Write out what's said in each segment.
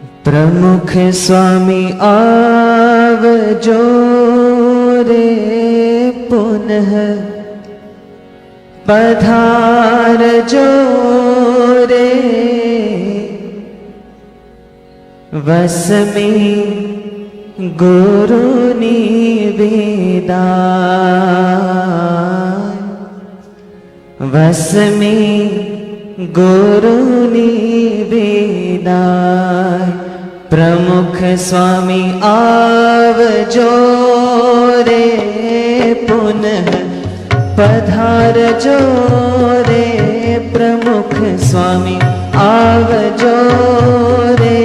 प्रमुख स्वामी आो रे पुनः पधार पुन पधारे वसमि गोरु वेदा वसमि गोरु बेदार प्रमुख स्वामी आव जो रे पुनः पधार जो रे प्रमुख स्वामी आव जो रे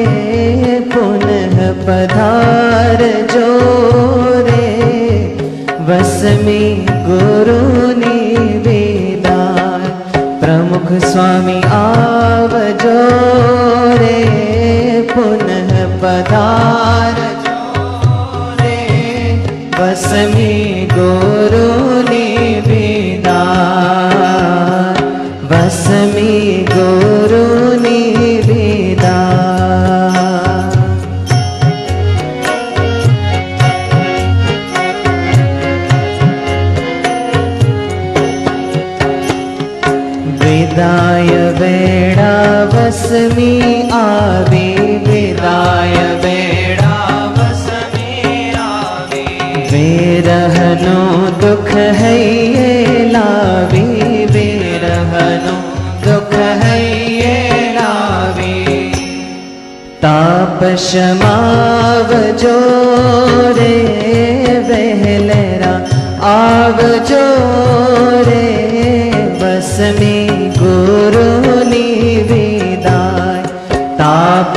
पुनः पधार जो जोरे वसमी गुरु निवेदाय। प्रमुख स्वामी वस्मि आदि विदाय बेडा वेरहनो दुख है लावि वेरहनो दुख हैावे ताप क्षमाजो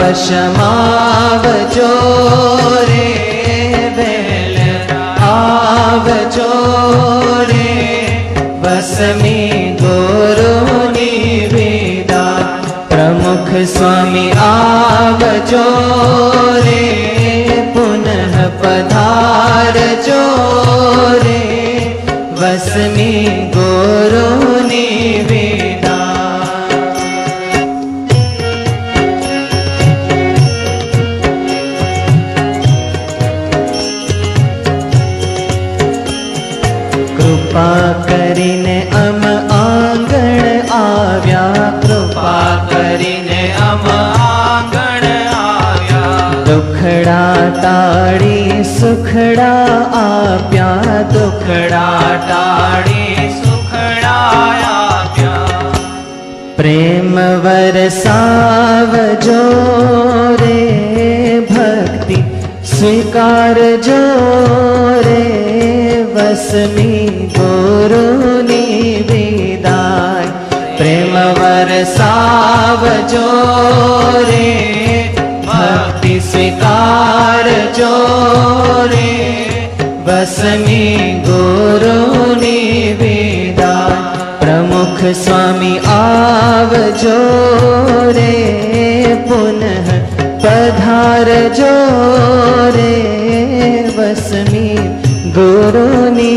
તાપ શમાવજો રે વહેલરા આવજો રે વસમી ગુરુની વિદાય પ્રમુખ સ્વામી આવજો રે પુનઃ પધારજો દુખડા તાળી સુખડા આપ્યા. દુખડા તાળી સુખડા આપ્યા પ્રેમ વરસાવજો રે ભક્તિ સ્વીકારજો રે વસમી ગુરુની वरसाव जोरे, भक्ति स्वीकार जोरे। बसनी गुरुनि वेदा प्रमुख स्वामी आव जोरे। पुनः पधार जोरे, बसनी गुरुनि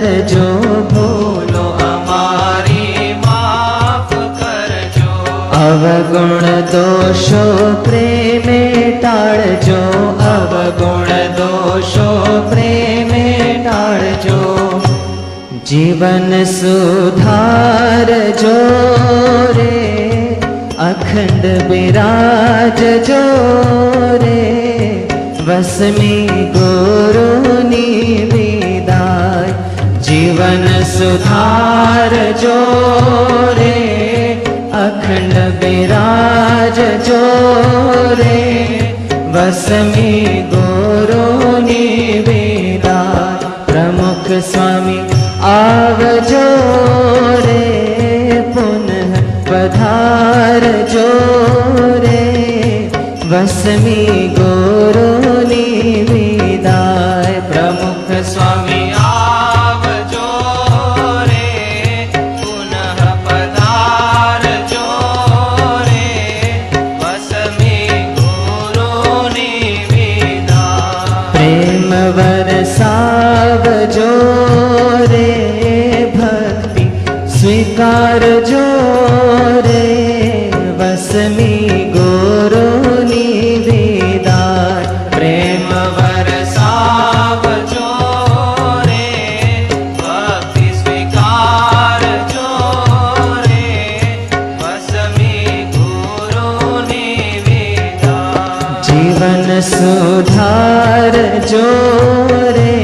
कर जो भूलो हमारी, माफ़ कर जो। अवगुण दोषो प्रेम टाड़ जो। अवगुण दोषो प्रेम टाड़ जो। जीवन सुधार जो रे, अखंड विराज जो रे। वसमी गुरु सुधार जो धारे अखण्ड जो रे वस्मी गोरो मेदा प्रमुख स्वामी आोरे पुनः पधार जो पधारे वसमी सुधार जो रे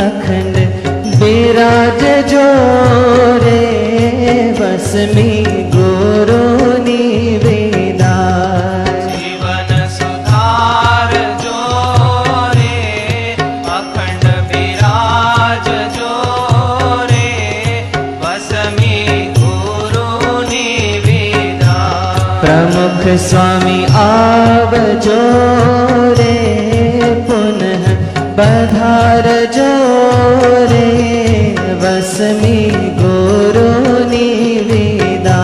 अखंड विराज जो रे बस मी प्रमुख स्वामी आव जो रे पुनः पधार जो रे वसमी गुरु निवेदा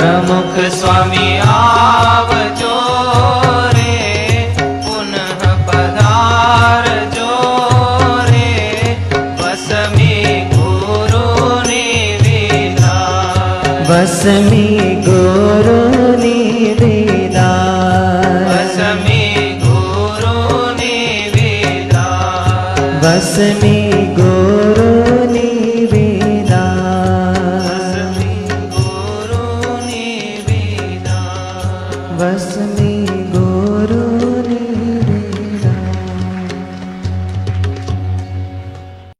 प्रमुख स्वामी आव जो रे पुनः पधार जो रे वसमी गुरु निवेदा वसमी गुरु वेदा वस में